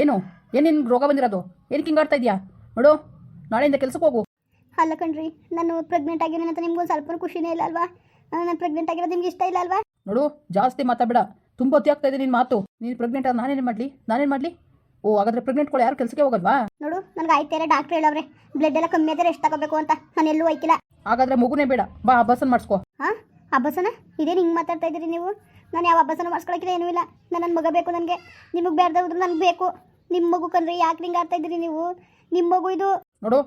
ಏನು? ಏನು ನಿನ್ಗೆ ರೋಗ ಬಂದಿರೋದು? ಏನಕ್ಕೆ ಹಿಂಗಾಡ್ತಾ ಇದೆಯಾ? ನೋಡು ನಾಳೆಯಿಂದ ಕೆಲ್ಸಕ್ಕೆ ಹೋಗು. ಅಲ್ಲ ಕಣ್ರಿ ನಾನು ಪ್ರೆಗ್ನೆಂಟ್ ಆಗಿದ್ದೀನಿ ಅಂತ ನಿಮ್ಗೊಂದು ಸ್ವಲ್ಪ ಖುಷಿನೇ ಇಲ್ಲ ಅಲ್ವಾ? ನಾನು ಪ್ರೆಗ್ನೆಂಟ್ ಆಗಿರೋದು ನಿಮ್ಗೆ ಇಷ್ಟ ಇಲ್ಲ ಅಲ್ವಾ? ನೋಡು ಜಾಸ್ತಿ ಮಾತಾಡಬೇಡ. ತುಂಬ ಹೊತ್ತಿ ಆಗ್ತಾ ಇದೆ ನಿನ್ನ ಮಾತು. ನೀನು ಪ್ರೆಗ್ನೆಂಟ್ ಆದ ನಾನೇನು ಮಾಡಲಿ? ನಾನೇನು ಮಾಡಲಿ? ಓ ಹಾಗಾದ್ರೆ ಪ್ರೆಗ್ನೆಂಟ್ಗಳು ಯಾರು ಕೆಲಸಕ್ಕೆ ಹೋಗಲ್ವಾ ನೋಡು ನನಗೆ ಆಯ್ತಾರೆ ಡಾಕ್ಟ್ರ್ ಹೇಳವ್ರೆ. ಬ್ಲಡ್ ಎಲ್ಲ ಕಮ್ಮಿ ಆದರೆ ಎಷ್ಟು ತಗೋಬೇಕು ಅಂತ. ನಾನು ಎಲ್ಲೂ ಹೋಯ್ಕಿಲ್ಲ. ಹಾಗಾದ್ರೆ ಮಗುನೇ ಬೇಡ. ಬಾ ಬಸ್ಸನ್ನು ಮಾಡಿಸ್ಕೋ. ಹಾಂ ಅಬ್ಬಸನ ಇದೇನು ಹಿಂಗೆ ಮಾತಾಡ್ತಾ ಇದ್ದೀರಿ ನೀವು? ನಾನು ಯಾವ ಅಭ್ಯಾಸನೂ ಮಾಡಿಸ್ಕೊಳಕ್ಕಿಲ್ಲ ಏನೂ ಇಲ್ಲ. ನಾನು ನನ್ನ ಮಗ ಬೇಕು ನನಗೆ. ನಿಮಗೆ ಹೋದ್ರೆ ನನಗೆ ಬೇಕು. ನಿಮ್ಮ ಮಗು ಕಂದ್ರೆ ಯಾಕೆ ಹಿಂಗೆ ಆಡ್ತಾ ಇದ್ದೀರಿ ನೀವು? ನಿಮ್ಮ ಮಗು ಇದು ನೋಡು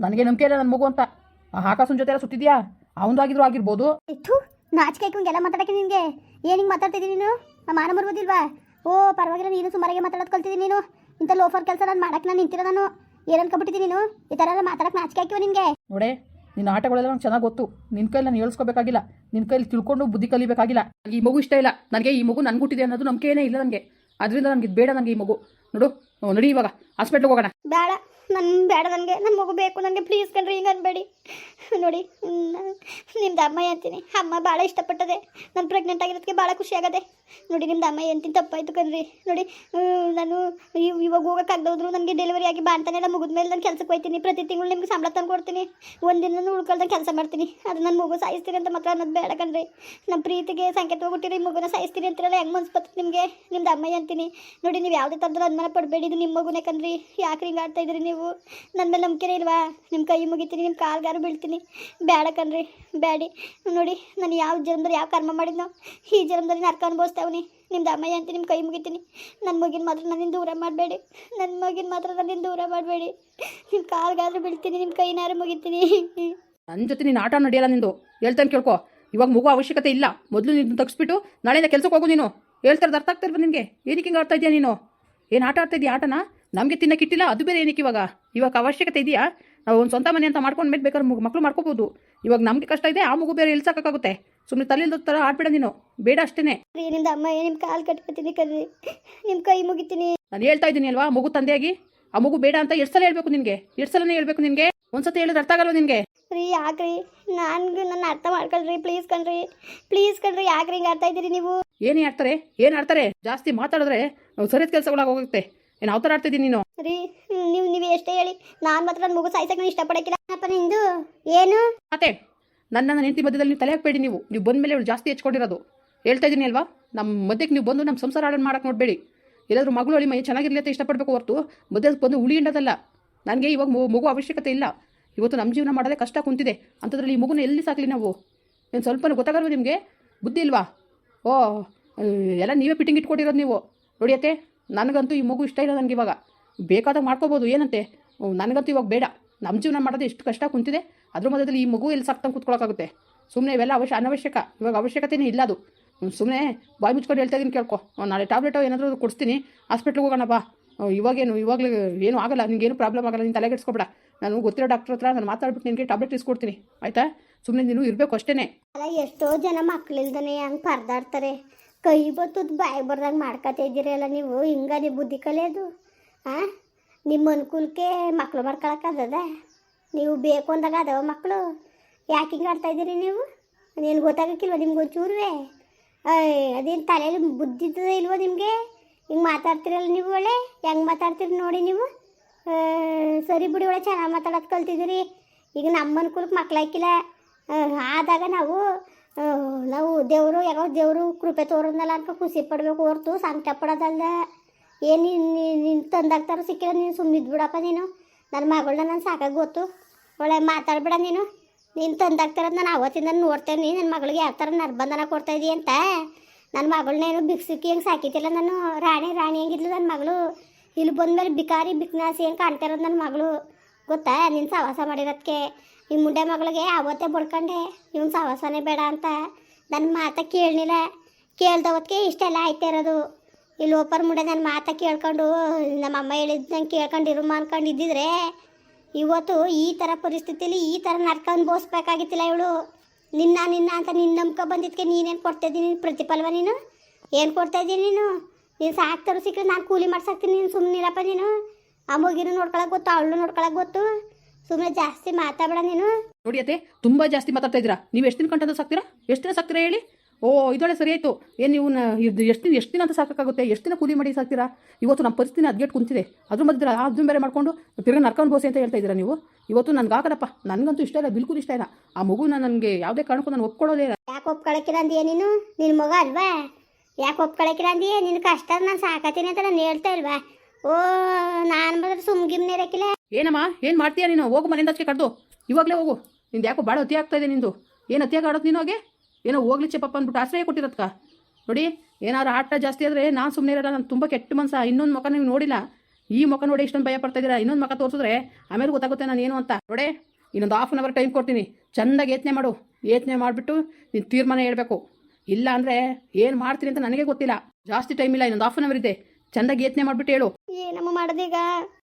ನನಗೆ ನಂಬಿಕೆ ಇಲ್ಲ ನನ್ನ ಮಗು ಅಂತ. ಆ ಆಕಾಶನ ಜೊತೆ ಎಲ್ಲ ಸುತ್ತಿದ್ಯಾ ಅವನದಾಗಿದ್ರು ಆಗಿರ್ಬೋದು. ಇತ್ತು. ನಾಚಿಕೆ ಹಿಂಗೆಲ್ಲ ಮಾತಾಡಕ್ಕೆ ನಿನಗೆ. ಏನು ಹಿಂಗೆ ಮಾತಾಡ್ತಿದ್ದೀನಿ ನೀನು? ನಮ್ಮ ಮಾನ ಬರ್ಬೋದಿಲ್ವಾ ಓ ಪರವಾಗಿಲ್ಲ ನೀನು ಸುಮಾರಾಗಿ ಮಾತಾಡೋದು ಕಲ್ತಿದ್ದೀನಿ ನೀನು. ಇಂಥ ಲೋಫರ್ ಕೆಲಸ ನಾನು ಮಾಡಕ್ಕೆ ನಾನು ನಿಂತಿರೋ ನಾನು. ಏನು ಅನ್ಕೊಬಿಟ್ಟಿದ್ದೀನಿ ನೀನು? ಈ ಥರ ಎಲ್ಲ ಮಾತಾಡಕ್ಕೆ ನಾಚಿಕೆ ಹಾಕಿವ ನಿನಗೆ? ನೋಡೆ ನಿನ್ನ ಆಟಗಳೆಲ್ಲ ನಂಗೆ ಚೆನ್ನಾಗಿ ಗೊತ್ತು. ನಿನ್ನ ಕೈಲಿ ನಾನು ಹೇಳ್ಸ್ಕೋಬೇಕಾಗಿಲ್ಲ. ನಿನ್ನ ಕೈಲಿ ತಿಳ್ಕೊಂಡು ಬುದ್ಧಿ ಕಲಿಬೇಕಾಗಿಲ್ಲ. ಈ ಮಗು ಇಷ್ಟ ಇಲ್ಲ. ನನಗೆ ಈ ಮಗು ನನ್ಗುಟ್ಟಿದೆ ಅನ್ನೋದು ನಂಬಿಕೆನೇ ಇಲ್ಲ ನನಗೆ. ಅದರಿಂದ ನನಗೆ ಇದು ಬೇಡ ನನಗೆ ಈ ಮಗು. ನೋಡು ನಡಿ ಇವಾಗ. ಹಾಸ್ಪಿಟ್ಲಿಗೆ ಹೋಗೋಣ. ಬೇಡ, ನನ್ ಬೇಡ ನನಗೆ ನನ್ನ ಮಗು ಬೇಕು, ನನಗೆ ಪ್ಲೀಸ್ ಕಣ್ರಿ, ಹಿಂಗೆ ಅನ್ಬೇಡಿ. ನೋಡಿ ನಿಮ್ದು ಅಮ್ಮ ಅಂತೀನಿ ಅಮ್ಮ ಭಾಳ ಇಷ್ಟಪಟ್ಟದೆ. ನಾನು ಪ್ರೆಗ್ನೆಂಟ್ ಆಗಿರೋದಕ್ಕೆ ಭಾಳ ಖುಷಿ ಆಗದೆ. ನೋಡಿ, ನಿಮ್ದು ಅಮ್ಮ ಅಂತೀನಿ ತಪ್ಪಾಯ್ತು ಕಣ್ರಿ. ನೋಡಿ ನಾನು ಇವಾಗ ಹೋಗೋಕ್ಕಾಗ್ದೋದ್ರು ನನಗೆ ಡೆಲಿವರಿ ಆಗಿ ಬಾಣ್ತಾನೆಲ್ಲ ಮುಗಿದ ಮೇಲೆ ನಾನು ಕೆಲ್ಸಕ್ಕೆ ಹೋಗ್ತೀನಿ ಪ್ರತಿ ತಿಂಗಳು ನಿಮ್ಗೆ ಸಂಬಳ ತಂದು ಕೊಡ್ತೀನಿ. ಒಂದಿನ ಉಳ್ಕೊಳ್ದಂಗೆ ಕೆಲಸ ಮಾಡ್ತೀನಿ. ಅದು ನನ್ನ ಮಗು ಸಾಯಿಸ್ತೀನಿ ಅಂತ ಮಾತ್ರ ಅನ್ನೋದು ಬೇಡ ಕಣ್ರಿ. ನಮ್ಮ ಪ್ರೀತಿಗೆ ಸಂಕೇತ ಹೋಗ್ಬಿಟ್ಟಿರಿ ಮಗುನ ಸಾಯಿಸ್ತೀನಿ ಅಂತಿರಲ್ಲ, ಹೆಂಗೆ ಮನ್ಸು ಬರ್ತದೆ ನಿಮಗೆ? ನಿಮ್ದು ಅಮ್ಮ ಅಂತೀನಿ ನೋಡಿ, ನೀವು ಯಾವುದೇ ಥರದ್ದು ಅನುಮಾನ ಪಡಬೇಡಿ ಇದು ನಿಮ್ಮ ಮಗುನೇ ಕಣ್ರಿ. ಯಾಕೆ ಹಿಂಗೆ ಆಡ್ತಾ ಇದ್ರಿ ನೀವು? ನನ್ನ ಮೇಲೆ ನಂಬಿಕೆನೇ ಇಲ್ವಾ? ನಿಮ್ಮ ಕೈ ಮುಗಿತೀನಿ ನಿಮ್ಮ ಕಾಲ್ಗಾರು ಬೀಳ್ತೀನಿ. ಬೇಡ ಕಣ್ರಿ ಬೇಡಿ ನೋಡಿ, ನಾನು ಯಾವ ಜನ್ಮದಲ್ಲಿ ಯಾವ ಕರ್ಮ ಮಾಡಿದ್ನೋ, ಈ ಜನ್ಮದಲ್ಲಿ ನರ್ಕ ಅನುಭವಿಸ್ತಾವನಿ ನಿಮ್ದು ಅಮ್ಮಯ್ಯ ಅಂತ ನಿಮ್ಮ ಕೈ ಮುಗಿತೀನಿ. ನನ್ನ ಮಗಿನ ಮಾತ್ರ ನನ್ನಿಂದ ದೂರ ಮಾಡಬೇಡಿ. ನನ್ನ ಮಗಿನ ಮಾತ್ರ ನನ್ನಿಂದ ದೂರ ಮಾಡಬೇಡಿ. ನಿಮ್ಮ ಕಾಲ್ಗಾದ್ರೂ ಬೀಳ್ತೀನಿ ನಿಮ್ಮ ಕೈನಾರು ಮುಗಿತೀನಿ. ನನ್ನ ಜೊತೆ ನೀನು ಆಟ ನಡೆಯಲ್ಲ ನಿಂದು? ಹೇಳ್ತಾನೆ ಕೇಳ್ಕೊ. ಇವಾಗ ಮಗು ಅವಶ್ಯಕತೆ ಇಲ್ಲ. ಮೊದಲು ನೀನು ತಗ್ಸ್ಬಿಟ್ಟು ನಾಳೆಯಿಂದ ಕೆಲಸಕ್ಕೆ ಹೋಗು ನೀನು. ಹೇಳ್ತಾರೆ ಅರ್ಥ ಆಗ್ತಾ ಇರ್ಬೋದು ನಿನಗೆ? ಏನಕ್ಕೆ ಹಿಂಗೆ ಆಡ್ತಾ ಇದೆಯಾ ನೀನು? ಏನು ಆಟ ಆಡ್ತಾ ಇದೆಯಾ? ಆಟನ? ನಮಗೆ ತಿನ್ನಕ್ಕಿಟ್ಟಿಲ್ಲ ಅದು ಬೇರೆ ಏನಕ್ಕೆ ಇವಾಗ? ಇವಾಗ ಅವಶ್ಯಕತೆ ಇದೆಯಾ? ನಾವು ಒಂದು ಸ್ವಂತ ಮನೆ ಅಂತ ಮಾಡ್ಕೊಂಡು ಮೇಲೆ ಬೇಕಾದ್ರೆ ಮಕ್ಕಳು ಮಾಡ್ಕೋಬೋದು. ಇವಾಗ ನಮಗೆ ಕಷ್ಟ ಇದೆ ಆ ಮಗು ಬೇರೆ ಇಲ್ಸಕ್ಕಾಗುತ್ತೆ ಸುಮ್ಮನೆ ತಲೆಯಿಂದ ಥರ ಆಡ್ಬೇಡ ನೀನು ಬೇಡ ಅಷ್ಟೇ ರೀ ನಿಮ್ದು ಅಮ್ಮ ನಿಮ್ಮ ಕಾಲು ಕಟ್ಕೊತೀನಿ ಕರ್ರಿ ನಿಮ್ಮ ಕೈ ಮುಗಿತೀನಿ. ನಾನು ಹೇಳ್ತಾ ಇದ್ದೀನಿ ಅಲ್ವಾ ಮಗು ತಂದೆಯಾಗಿ? ಆ ಮಗು ಬೇಡ ಅಂತ ಎಷ್ಟು ಸಲ ಹೇಳ್ಬೇಕು ನಿನಗೆ? ಎಷ್ಟು ಸಲನೇ ಹೇಳ್ಬೇಕು ನಿನಗೆ? ಒಂದ್ಸತಿ ಹೇಳಿದ್ರೆ ಅರ್ಥ ಆಗಲ್ವ ನಿನಗೆ? ರೀ ಯಾಕ್ರಿ? ನನ್ಗೆ ನನ್ನ ಅರ್ಥ ಮಾಡ್ಕೊಳ್ರಿ ಪ್ಲೀಸ್ ಕಣ್ರಿ. ಪ್ಲೀಸ್ ಕಣ್ರಿ ಯಾಕ್ರಿ ಹಿಂಗೆ ಆಡ್ತಾ ಇದ್ದೀರಿ ನೀವು? ಏನೇ ಆಡ್ತಾರೆ? ಏನು ಆಡ್ತಾರೆ? ಜಾಸ್ತಿ ಮಾತಾಡಿದ್ರೆ ಸರಿಯಾದ ಕೆಲಸಗಳಾಗ ಹೋಗುತ್ತೆ. ಏನು ಥರ ಆಡ್ತಿದ್ದೀನಿ ನೀನು? ರೀ ನೀವು ನೀವು ಎಷ್ಟೇ ಹೇಳಿ. ನಾನು ಮಾತ್ರ ನನ್ನ ಮಗು ಸಾಯಿಸಕ್ಕೆ ನಾನು ಇಷ್ಟಪಡಕ್ಕಿಲ್ಲ. ಅಪ್ಪ ನಿಂದು? ಏನು? ಮತ್ತೆ ನನ್ನ ನನ್ನ ಹೆಂಡತಿ ಮಧ್ಯದಲ್ಲಿ ನೀವು ತಲೆ ಹಾಕ್ಬೇಡಿ ನೀವು. ನೀವು ಬಂದ ಮೇಲೆ ಜಾಸ್ತಿ ಹೆಚ್ಕೊಂಡಿರೋದು. ಹೇಳ್ತಾ ಇದ್ದೀನಿ ಅಲ್ವಾ? ನಮ್ಮ ಮಧ್ಯಕ್ಕೆ ನೀವು ಬಂದು ನಮ್ಮ ಸಂಸಾರ ಆಡೋಣ ಮಾಡಕ್ಕೆ ನೋಡಬೇಡಿ. ಎಲ್ಲಾದ್ರೂ ಮಗಳು ಅಳಿ ಮೈ ಚೆನ್ನಾಗಿರಲಿ ಅಂತ ಇಷ್ಟಪಡಬೇಕು ಹೊರತು. ಮಧ್ಯಕ್ಕೆ ಬಂದು ಉಳಿ ಹಿಂಡೋದಲ್ಲ. ನನಗೆ ಇವಾಗ ಮಗು- ಅವಶ್ಯಕತೆ ಇಲ್ಲ. ಇವತ್ತು ನಮ್ಮ ಜೀವನ ಮಾಡೋದೇ ಕಷ್ಟ ಕುಂತಿದೆ. ಅಂಥದ್ರಲ್ಲಿ ಈ ಮಗುನ ಎಲ್ಲಿ ಸಾಕಲಿ ನಾವು? ಏನು ಸ್ವಲ್ಪ ಗೊತ್ತಾಗಲ್ವ ನಿಮಗೆ? ಬುದ್ಧಿ ಇಲ್ವಾ? ಓ ಎಲ್ಲ ನೀವೇ ಫಿಟ್ಟಿಂಗ್ ಇಟ್ಕೊಟ್ಟಿರೋದು ನೀವು. ನೋಡಿಯತ್ತೆ ನನಗಂತೂ ಈ ಮಗು ಇಷ್ಟ ಇಲ್ಲ ನನಗೆ ಇವಾಗ ಬೇಕಾದಾಗ ಮಾಡ್ಕೋಬೋದು, ಏನಂತೆ? ನನಗಂತೂ ಇವಾಗ ಬೇಡ. ನಮ್ಮ ಜೀವನ ಮಾಡೋದು ಎಷ್ಟು ಕಷ್ಟ ಕುಂತಿದೆ. ಅದ್ರ ಮಧ್ಯದಲ್ಲಿ ಈ ಮಗು ಎಲ್ಲಿ ಸಾಕ್ತಂಗೆ ಕೂತ್ಕೊಳ್ಳೋಕ್ಕಾಗುತ್ತೆ ಸುಮ್ಮನೆ ಇವೆಲ್ಲ ಅವಶ್ಯ, ಅನವಶ್ಯಕ. ಇವಾಗ ಅವಶ್ಯಕತೆನೇ ಇಲ್ಲ ಅದು. ಸುಮ್ಮನೆ ಬಾಯಿ ಮುಚ್ಕೊಂಡು ಹೇಳ್ತಾ ಇದ್ದೀನಿ ಕೇಳ್ಕೊ. ನಾಳೆ ಟ್ಯಾಬ್ಲೆಟೋ ಏನಾದರೂ ಕೊಡಿಸ್ತೀನಿ. ಹಾಸ್ಪಿಟ್ಲಿಗೆ ಹೋಗೋಣ ಬಾ. ಇವಾಗೇನು, ಇವಾಗಲೇ ಏನೂ ಆಗಲ್ಲ. ನಿನಗೇನು ಪ್ರಾಬ್ಲಮ್ ಆಗಲ್ಲ. ನೀನು ತಲೆಗೆಡಿಸ್ಕೊಬೇಡ. ನಾನು ಗೊತ್ತಿರೋ ಡಾಕ್ಟ್ರ್ ಹತ್ರ ನಾನು ಮಾತಾಡ್ಬಿಟ್ಟು ನಿನಗೆ ಟ್ಯಾಬ್ಲೆಟ್ ಇಸ್ಕೊಡ್ತೀನಿ. ಆಯಿತಾ? ಸುಮ್ಮನೆ ನೀನು ಇರಬೇಕು ಅಷ್ಟೇ ಅಲ್ಲ ಎಷ್ಟೋ ಜನ ಮಕ್ಳಿಲ್ದನೆ ಹಂಗೆ ಪರದಾಡ್ತಾರೆ. ಕೈ ಬತ್ತದ ಬಾಯಿ ಬರ್ದಂಗೆ ಮಾಡ್ಕೊತಾ ಇದ್ದೀರಲ್ಲ ನೀವು ಹಿಂಗ ನೀವು ಬುದ್ಧಿ ಕಲಿಯೋದು ಹಾಂ ನಿಮ್ಮ ಅನುಕೂಲಕ್ಕೆ ಮಕ್ಕಳು ಮಾಡ್ಕೊಳಕ್ಕಾಗದ ನೀವು ಬೇಕು ಅಂದಾಗ ಅದಾವ ಮಕ್ಕಳು ಯಾಕೆ ಹಿಂಗೆ ಆಡ್ತಾ ಇದ್ದೀರಿ ನೀವು? ಏನು ಗೊತ್ತಾಗಕ್ಕಿಲ್ವ ನಿಮ್ಗೆ ಒಂಚೂರುವೆ? ಅದೇನು ತಲೆಯಲ್ಲಿ ಬುದ್ಧಿದ್ದದ ಇಲ್ವೋ ನಿಮಗೆ? ಹಿಂಗೆ ಮಾತಾಡ್ತಿರಲ್ಲ ನೀವು ಒಳ್ಳೆ? ಹೆಂಗೆ ಮಾತಾಡ್ತೀರಿ ನೋಡಿ ನೀವು? ಸರಿ ಬಿಡಿ ಒಳ್ಳೆ ಚೆನ್ನಾಗಿ ಮಾತಾಡೋದು ಕಲ್ತಿದ್ದೀರಿ. ಈಗ ನಮ್ಮ ಅನುಕೂಲಕ್ಕೆ ಮಕ್ಕಳು ಹಾಕಿಲ್ಲ ಆ, ಆದಾಗ ನಾವು ನಾವು ದೇವರು ಯಾವ ದೇವರು ಕೃಪೆ ತೋರೋದ್ನಲ್ಲ ಅಂತ ಖುಷಿ ಪಡಬೇಕು ಹೊರ್ತು ಸಂಕಟ ಪಡೋದಲ್ಲ ಏನು ನಿನ್ನ ತಂದಾಗ್ತಾರೋ ಸಿಕ್ಕಿಲ್ಲ ನೀನು ಸುಮ್ಮನೆ ಬಿಡಪ್ಪ ನೀನು. ನನ್ನ ಮಗಳನ್ನ ನಾನು ಸಾಕಾಗಿ ಗೊತ್ತು. ಒಳ್ಳೆ ಮಾತಾಡ್ಬೇಡ ನೀನು. ನೀನು ತಂದಾಗ್ತಾರದು ನಾನು ಅವತ್ತಿಂದ ನೋಡ್ತೇನೆ ನನ್ನ ಮಗಳಿಗೆ ಯಾವ ಥರ ನರ್ಬಂಧನ ಕೊಡ್ತಾ ಇದೀಯ ಅಂತ. ನನ್ನ ಮಗಳನ್ನೇನು ಬಿಕ್ಸಿಕ್ಕಿ ಹೆಂಗೆ ಸಾಕಿತಿಲ್ಲ ನಾನು, ರಾಣಿ ರಾಣಿ ಹೆಂಗಿದ್ಲು ನನ್ನ ಮಗಳು. ಇಲ್ಲಿ ಬಂದ್ಮೇಲೆ ಬಿಕಾರಿ, ಬಿಕ್ನಾಸಿ ಹೆಂಗೆ ಕಾಣ್ತಾ ಇರೋದು ನನ್ನ ಮಗಳು. ಗೊತ್ತಾ? ನೀನು ಸಹವಾಸ ಮಾಡಿರೋದಕ್ಕೆ ನಿಮ್ಮ ಮುಂಡೆ ಮಗಳಿಗೆ ಅವತ್ತೇ ಬಡ್ಕೊಂಡೆ. ಇವ್ನು ಸವಾಸನೇ ಬೇಡ ಅಂತ. ನನ್ನ ಮಾತ ಕೇಳಲಿಲ್ಲ ಕೇಳ್ದವತ್ತಿಗೆ ಇಷ್ಟೆಲ್ಲ ಆಯ್ತಾ ಇರೋದು. ಇಲ್ಲಿ ಒಬ್ಬರ ಮುಂಡೆ ನನ್ನ ಮಾತ ಕೇಳ್ಕೊಂಡು, ನಮ್ಮ ಅಮ್ಮ ನಂಗೆ ಕೇಳ್ಕೊಂಡು ಇರುಮ ಅನ್ಕೊಂಡು ಇವತ್ತು ಈ ಥರ ಪರಿಸ್ಥಿತಿಲಿ ಈ ಥರ ನರ್ಕ ಅನ್ಭವಿಸ್ಬೇಕಾಗಿತ್ತಿಲ್ಲ ಇವಳು. ನಿನ್ನ ನಿನ್ನ ಅಂತ ನಿನ್ನ ನಂಬ್ಕೊ ಬಂದಿದ್ದಕ್ಕೆ ನೀನೇನು ಕೊಡ್ತಾಯಿದ್ದೀನಿ ನಿನ್ನ ಪ್ರತಿಫಲವ ನೀನು? ಏನು ಕೊಡ್ತಾಯಿದ್ದೀನಿ ನೀನು? ನೀನು ಸಾಕ್ತಾರು ಸಿಕ್ಕರೆ ನಾನು ಕೂಲಿ ಮಾಡ್ಸಾಕ್ತೀನಿ ನೀನು ಸುಮ್ಮನಿರಪ್ಪ ನೀನು. ಆ ಮಗಿನೂ ನೋಡ್ಕೊಳಕ್ ಗೊತ್ತು ಅವಳು ನೋಡ್ಕೊಳಕ್ ಗೊತ್ತು. ಸುಮ್ಮನೆ ಜಾಸ್ತಿ ಮಾತಾಡಬೇಡ ನೀನು. ನೋಡಿ ಅತ್ತೆ ತುಂಬಾ ಜಾಸ್ತಿ ಮಾತಾಡ್ತಾ ಇದ್ದೀರಾ? ನೀವು ಎಷ್ಟು ದಿನ ಕಂಟದ ಸಾಕ್ತೀರಾ? ಎಷ್ಟು ದಿನ ಸಾಕ್ತೀರಾ ಹೇಳಿ? ಓ ಇದೊಳೆ ಸರಿ ಆಯಿತು. ಏನು ನೀವು ಎಷ್ಟು ದಿನ ಎಷ್ಟು ದಿನ ಅಂತ ಸಾಕಾಗುತ್ತೆ ಎಷ್ಟು ದಿನ ಕೂಲಿ ಮಾಡಿ ಸಾಕ್ತೀರಾ? ಇವತ್ತು ನಮ್ಮ ಪರಿಸ್ಥಿತಿ ಅದ್ಗೆಟ್ ಕುಂತಿದೆ. ಅದ್ರ ಮಧ್ಯೆ ಅದನ್ನ ಬೇರೆ ಮಾಡ್ಕೊಂಡು ತಿರ್ಗಿ ನರ್ಕೊಂಡು ಬೋಸೆ ಅಂತ ಹೇಳ್ತಾ ಇದ್ದೀರಾ ನೀವು? ಇವತ್ತು ನನಗೆ ಆಗಲ್ಲಪ್ಪ ನನಗಂತೂ ಇಷ್ಟ ಇಲ್ಲ ಬಿಲ್ಕುಲ್ ಇಷ್ಟ ಇಲ್ಲ. ಆ ಮಗುನ ನನಗೆ ಯಾವುದೇ ಕಾರಣಕ್ಕೂ ನಾನು ಒಪ್ಕೊಳ್ಳೋದೇ ಇಲ್ಲ. ಯಾಕೆ ಒಪ್ಕೊಳಕಿರ ಅಂದೀಯ ನೀನು? ನಿನ್ನ ಮಗ ಅಲ್ವಾ? ಯಾಕೆ ಒಪ್ಕೊಳಕಿರ ಅಂದಿಯೇ? ನಿನ್ನ ಕಷ್ಟ ನಾನು ಸಾಕತ್ತೀನಿ ಅಂತ ನಾನು ಹೇಳ್ತಾ ಇಲ್ವಾ? ಓ, ನಾನು ಬಂದ್ರೆ ಇರಕ್ಕಿಲ್ಲ ಏನಮ್ಮ, ಏನು ಮಾಡ್ತೀಯಾ ನೀನು? ಹೋಗು ಮನೆಯಿಂದ ಅಷ್ಟೇ ಕಡ್ದು. ಇವಾಗಲೇ ಹೋಗು. ನಿಂದು ಯಾಕೋ ಭಾಳ ಅತಿ ಆಗ್ತಾ ಇದೆ ನಿಂದು. ಏನು ಅತಿಯಾಗಿ ಆಡೋದು ನೀನು ಹೋಗಿ? ಏನೋ ಹೋಗ್ಲಿ ಚೆಪ್ಪಪ್ಪ ಅಂದ್ಬಿಟ್ಟು ಆಶ್ರಯ ಕೊಟ್ಟಿರತ್ಕ ನೋಡಿ ಏನಾದ್ರು ಆಟ ಜಾಸ್ತಿ ಆದರೆ ನಾನು ಸುಮ್ಮನೆ ಇರಲ್ಲ, ನಾನು ತುಂಬ ಕೆಟ್ಟ ಮನಸ್ಸ. ಇನ್ನೊಂದು ಮುಖ ನೀವು ನೋಡಿಲ್ಲ. ಈ ಮುಖ ನೋಡಿ ಇಷ್ಟೊಂದು ಭಯ ಪಡ್ತಾ ಇನ್ನೊಂದು ಮುಖ ತೋರಿಸಿದ್ರೆ ಆಮೇಲೆ ಗೊತ್ತಾಗುತ್ತೆ ನಾನು ಏನು ಅಂತ. ನೋಡಿ, ಇನ್ನೊಂದು ಹಾಫ್ ಆನ್ ಅವರ್ ಟೈಮ್ ಕೊಡ್ತೀನಿ. ಚೆಂದಾಗಿ ಯೋಚನೆ ಮಾಡು. ಯೋಚನೆ ಮಾಡಿಬಿಟ್ಟು ನೀನು ತೀರ್ಮಾನ ಹೇಳಬೇಕು. ಇಲ್ಲ ಅಂದರೆ ಏನು ಮಾಡ್ತೀನಿ ಅಂತ ನನಗೆ ಗೊತ್ತಿಲ್ಲ. ಜಾಸ್ತಿ ಟೈಮ್ ಇಲ್ಲ, ಇನ್ನೊಂದು ಹಾಫ್ ಆನ್ ಅವರ್ ಇದೆ. ಚೆಂದಾಗಿ ಯೋಚನೆ ಮಾಡ್ಬಿಟ್ಟು ಹೇಳು. ಏನಮ್ಮ ಮಾಡೋದೀಗ?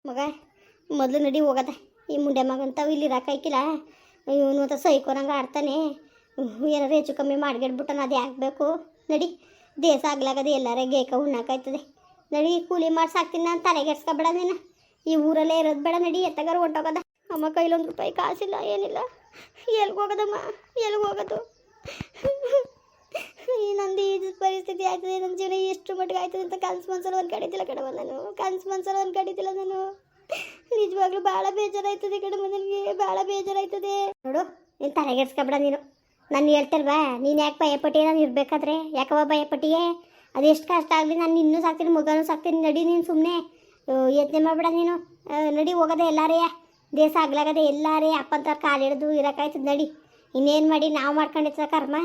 ಮಗ, ಮೊದಲು ನಡಿ ಹೋಗದ. ಈ ಮುಂಡೆ ಮಗಂತಾವು ಇಲ್ಲಿ ರಾಕಾಯ್ಕಿಲ್ಲ ಇವನು ಅಂತ ಸೈಕೋರಂಗ ಆಡ್ತಾನೆ. ಏನಾರು ಹೆಚ್ಚು ಕಮ್ಮಿ ಮಾಡ್ಗೆಡ್ಬಿಟ್ಟು ಅದು ಆಗ್ಬೇಕು. ನಡಿ, ದೇಶ ಆಗ್ಲಾಗದೆ ಎಲ್ಲಾರ ಗೇಕ ಉಣ್ಣಾಕಾಯ್ತದೆ ನಡಿ, ಕೂಲಿ ಮಾಡಿ ಸಾಕ್ತೀನಿ ನಾನು ತಲೆಗೆಡ್ಸ್ಕೊಬೇಡ ನೀನು. ಈ ಊರಲ್ಲೇ ಇರೋದು ಬೇಡ, ನಡಿ, ಎತ್ತಗಾರ ಹೊಂಟೋಗದ. ಅಮ್ಮ ಕೈಲೊಂದು ರೂಪಾಯಿ ಕಾಸಿಲ್ಲ, ಏನಿಲ್ಲ. ಎಲ್ಗೋಗದಮ್ಮ ಹೋಗೋದಮ್ಮ, ಎಲ್ಗೆ ಹೋಗೋದು? ಈ ನಂದು ಈ ಪರಿಸ್ಥಿತಿ ಆಗ್ತದೆ ನನ್ನ ಜೀವನ ಎಷ್ಟು ಮಟ್ಟಿಗೆ ಆಯ್ತದೆ ಅಂತ ಕನ್ಸು ಮನ್ಸಲ್ಲಿ ಒಂದು ಕಡಿತಿಲ್ಲ ಕಡಮ ನಾನು. ಕನ್ಸು ಮನ್ಸಲ್ಲಿ ಒಂದು ಕಡಿತಿಲ್ಲ ನಾನು. ನಿಜವಾಗ್ಲೂ ಭಾಳ ಬೇಜಾರಾಯ್ತದೆ ಕಡಮ ನನಗೆ. ಭಾಳ ಬೇಜಾರಾಯ್ತದೆ. ನೋಡು, ನೀನು ತಲೆಗೆಡ್ಸ್ಕೊಬೇಡ ನೀನು. ನಾನು ಹೇಳ್ತಲ್ವಾ ನೀನು ಯಾಕೆ ಭಯಪಟ್ಟಿ ನಾನು ಇರಬೇಕಾದ್ರೆ? ಯಾಕವ ಭಯಪಟ್ಟಿಯೇ? ಅದೆಷ್ಟು ಕಷ್ಟ ಆಗಲಿ, ನಾನು ಇನ್ನೂ ಸಾಕ್ತೀನಿ, ಮಗನೂ ಸಾಕ್ತೀನಿ. ನಡಿ ನೀನು ಸುಮ್ಮನೆ ಯತ್ನೆ ಮಾಡಬೇಡ ನೀನು. ನಡಿ ಹೋಗೋದೆ ಎಲ್ಲಾರೇ. ದೇಶ ಆಗ್ಲಾಗದೆ ಎಲ್ಲಾರೇ. ಅಪ್ಪಂತ ಕಾಲು ಹಿಡಿದು ಇರೋಕ್ಕಾಯ್ತದೆ ನಡಿ. ಇನ್ನೇನು ಮಾಡಿ ನಾವು ಮಾಡ್ಕೊಂಡಿರ್ತ ಕರ್ಮ?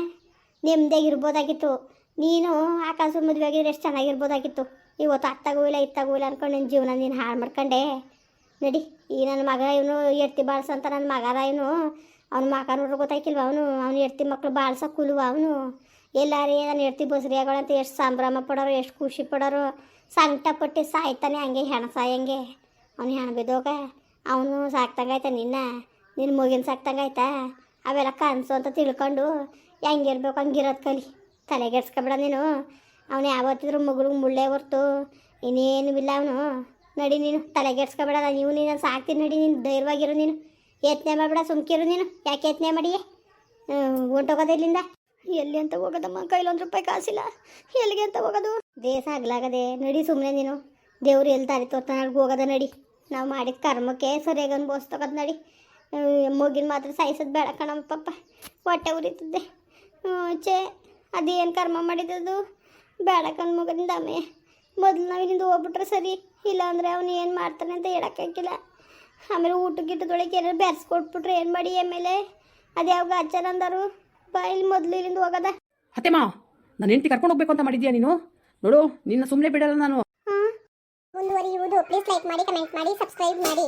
ನೆಮ್ಮದಿಯಾಗಿ ಇರ್ಬೋದಾಗಿತ್ತು ನೀನು ಆಕಾಶ ಮದುವೆ ಆಗಿದ್ರೆ ಎಷ್ಟು ಚೆನ್ನಾಗಿರ್ಬೋದಾಗಿತ್ತು. ಇವತ್ತು ಅತ್ತಾಗೂ ಇಲ್ಲ ಇತ್ತಾಗೂ ಇಲ್ಲ ಅನ್ಕೊಂಡು ನಿನ್ನ ಜೀವನ ನೀನು ಹಾಳು ಮಾಡ್ಕೊಂಡೆ. ನಡಿ, ಈ ನನ್ನ ಮಗ ಇವನು ಎಡ್ತಿ ಬಾಳ್ಸಂತ ನನ್ನ ಮಗರ ಇವನು. ಅವ್ನ ಮಗ ನೋಡ್ರೆ ಗೊತ್ತಾಯ್ಕಿಲ್ವ ಅವನು? ಅವ್ನು ಎಡ್ತಿ ಮಕ್ಕಳು ಬಾಳ್ಸ ಕುಲುವ ಅವನು. ಎಲ್ಲಾರೇ ನಾನು ಎಡ್ತಿ ಬಸ್ರಿ ಆಗೋಳಂತ ಎಷ್ಟು ಸಂಭ್ರಮ ಪಡೋರು, ಎಷ್ಟು ಖುಷಿ ಪಡೋರು. ಸಂಕಟ ಪಟ್ಟು ಸಾಯ್ತಾನೆ ಹಂಗೆ, ಹೆಣ ಸಾಯಂಗೆ. ಅವ್ನು ಹೆಣ ಬಿದ್ದೋಗ ಅವನು ಸಾಕ್ತಂಗಾಯ್ತ ನಿನ್ನ. ನಿನ್ನ ಮಗಿನ ಸಾಕ್ತಂಗಾಯ್ತಾ? ಅವೆಲ್ಲ ಕನಸು ಅಂತ ತಿಳ್ಕೊಂಡು ಹೆಂಗಿರ್ಬೇಕು ಹಂಗಿರೋದು ಕಲಿ. ತಲೆಗೆಡ್ಸ್ಕೊಬೇಡ ನೀನು. ಅವನು ಯಾವತ್ತಿದ್ರು ಮಗಳು ಮುಳ್ಳೆ ಹೊರ್ತು. ಇನ್ನೇನು ಇಲ್ಲ ಅವನು. ನಡಿ ನೀನು ತಲೆಗೆಡ್ಸ್ಕೊಬೇಡ ನಾನು ನೀವು ನೀನು ಸಾಕ್ತೀನಿ ನಡಿ ನೀನು ಧೈರ್ಯವಾಗಿರು ನೀನು. ಯತ್ನೆ ಮಾಡಬೇಡ ಸುಮ್ಕಿರು ನೀನು. ಯಾಕೆ ಯತ್ನೆ ಮಾಡಿ ಹೊಂಟೋಗೋದು ಇಲ್ಲಿಂದ? ಎಲ್ಲಿ ಅಂತ ಹೋಗೋದಮ್ಮ ಕೈಲೊಂದು ರೂಪಾಯಿ ಕಾಸಿಲ್ಲ. ಎಲ್ಲಿಗೆ ಅಂತ ಹೋಗೋದು? ದೇಶ ಆಗ್ಲಾಗದೆ ನಡಿ ಸುಮ್ಮನೆ ನೀನು. ದೇವ್ರು ಎಲ್ಲಿ ದಾರಿ ತೋರ್ತಾನೆ ಹೋಗೋದ ನಡಿ. ನಾವು ಮಾಡಿದ ಕರ್ಮಕ್ಕೆ ಸರಿಯಾಗಿ ಅನ್ಭವಿಸ್ತೋಗೋದು ನಡಿ. ಮಗಿನ ಮಾತ್ರ ಸಾಯಿಸೋದು ಬೇಡ ಕಣಮ್ಮ ಪಪ್ಪ ಹೊಟ್ಟೆ ಉರಿತದೆ ಹ್ಮ್, ಛೇ ಅದೇನು ಕರ್ಮ ಮಾಡಿದದು? ಬೇಡ ಕಣ್ ಮಗನಿಂದ ಆಮೆ ಮೊದಲು ನಾವು ಇಲ್ಲಿಂದ ಹೋಗ್ಬಿಟ್ರೆ ಸರಿ ಇಲ್ಲ ಅಂದರೆ ಅವನು ಏನು ಮಾಡ್ತಾನೆ ಅಂತ ಹೇಳೋಕ್ಕಾಗಿಲ್ಲ ಆಮೇಲೆ ಊಟ ಗಿಟ್ಟದೊಳಗೆ ಏನಾರು ಬೆರೆಸ್ಕೊಟ್ಬಿಟ್ರೆ ಏನು ಮಾಡಿ ಆಮೇಲೆ ಅದ್ಯಾವ ಆಚಾರ ಅಂದರು? ಬಾ ಇಲ್ಲಿ ಮೊದಲು ಇಲ್ಲಿಂದ ಹೋಗೋದ. ಅತ್ತೆಮ್ಮ ನನ್ನ ಹೆಂಡತಿ ಕರ್ಕೊಂಡು ಹೋಗ್ಬೇಕು ಅಂತ ಮಾಡಿದ್ಯಾ ನೀನು? ನೋಡು ನಿನ್ನ ಸುಮ್ಮನೆ ಬಿಡಲ್ಲ ನಾನು. ಮುಂದುವರಿಯುವುದು ಪ್ಲೀಸ್ ಲೈಕ್ ಮಾಡಿ ಕಮೆಂಟ್ ಮಾಡಿ ಸಬ್ಸ್ಕ್ರೈಬ್ ಮಾಡಿ.